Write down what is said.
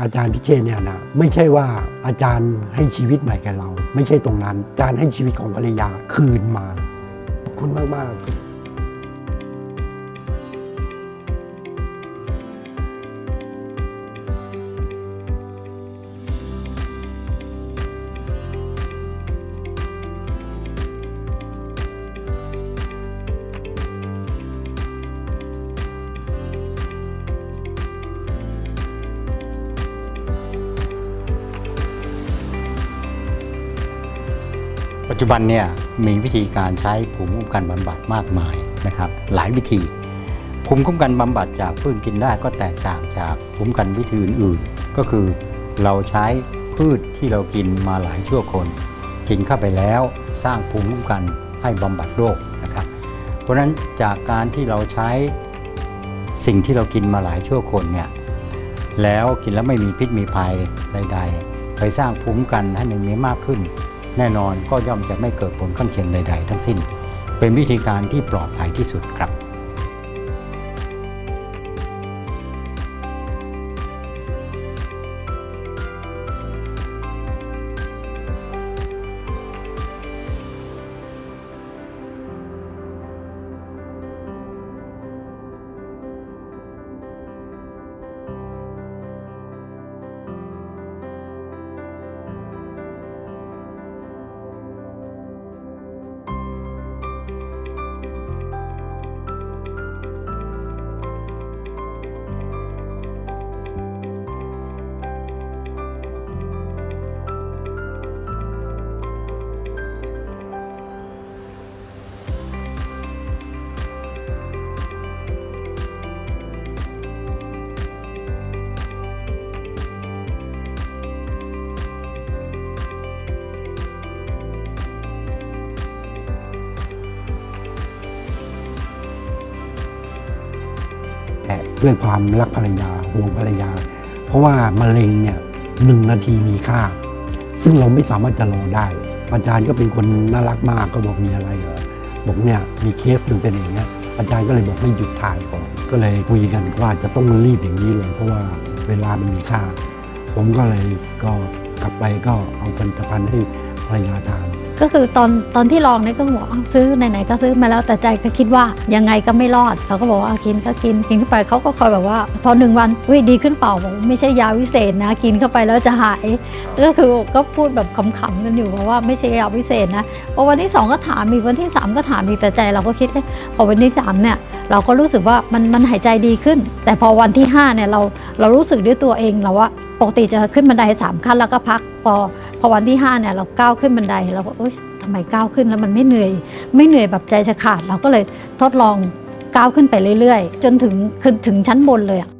อาจารย์พิเชษเนี่ยนะไม่ใช่ว่าอาจารย์ให้ชีวิตใหม่แก่เรา ไม่ใช่ตรงนั้นอาจารย์ให้ชีวิตของภรรยาคืนมาขอบคุณมากมากๆ ปัจจุบันเนี่ยมีวิธีการใช้ภูมิคุ้มกันบำบัดมากมายนะครับ หลายวิธี ภูมิคุ้มกันบำบัดจากพืชกินได้ก็แตกต่างจากภูมิคุ้มกันวิธีอื่นๆ ก็คือเราใช้พืชที่เรากินมาหลายชั่วคน กินเข้าไปแล้วสร้างภูมิคุ้มกันให้บำบัดโรคนะครับ เพราะฉะนั้นจากการที่เราใช้สิ่งที่เรากินมาหลายชั่วคนเนี่ยแล้วกินแล้วไม่มีพิษมีภัยใด ๆ ไปสร้างภูมิคุ้มกันให้มันมีมากขึ้น แน่นอนก็ย่อมจะไม่เกิดผลข้างเคียงใด ๆ ทั้งสิ้น เป็นวิธีการที่ปลอดภัยที่สุดครับ แต่ด้วยความรักภรรยาห่วงภรรยา เพราะว่ามะเร็งเนี่ยหนึ่งนาทีมีค่า ซึ่งเราไม่สามารถจะรอได้ อาจารย์ก็เป็นคนน่ารักมากก็บอกมีอะไรเหรอบอกเนี่ยมีเคสหนึ่งเป็นอย่างเงี้ยอาจารย์ก็เลยบอกไม่หยุดถ่ายก่อนก็เลยคุยกันว่าจะต้องรีบอย่างนี้เลย เพราะว่าเวลามันมีค่า ผมก็เลยก็กลับไปก็เอาผลิตภัณฑ์ให้ ภรรยาทานก็คือตอนตอนที่ลองเนี่ยก็บอกอ้าวซื้อไหนๆก็ซื้อมาแล้วแต่ใจก็คิดว่ายังไงก็ไม่รอดเราก็บอกว่ากินก็กินกินเข้าไปเขาก็คอยแบบว่า พอหนึ่งวันวิดีขึ้นเปล่าบอกไม่ใช่ยาวิเศษนะ กินเข้าไปแล้วจะหาย ก็คือก็พูดแบบขำๆกันอยู่เพราะว่าไม่ใช่ยาวิเศษนะพอวันที่สองก็ถามอีกวันที่สามก็ถามอีกแต่ใจเราก็คิดพอวันที่สามเนี่ยเราก็รู้สึกว่ามันมันหายใจดีขึ้น แต่พอวันที่ห้าเนี่ยเราเรารู้สึกด้วยตัวเองเราว่าปกติจะขึ้นบันไดสามขั้นแล้วก็พักพอ พอวันที่ห้าเนี่ยเราก้าวขึ้นบันไดเราก็เอ้ยทำไมก้าวขึ้นแล้วมันไม่เหนื่อย ไม่เหนื่อยแบบใจจะขาด เราก็เลยทดลองก้าวขึ้นไปเรื่อยๆ จนถึงขึ้นถึงชั้นบนเลยอะ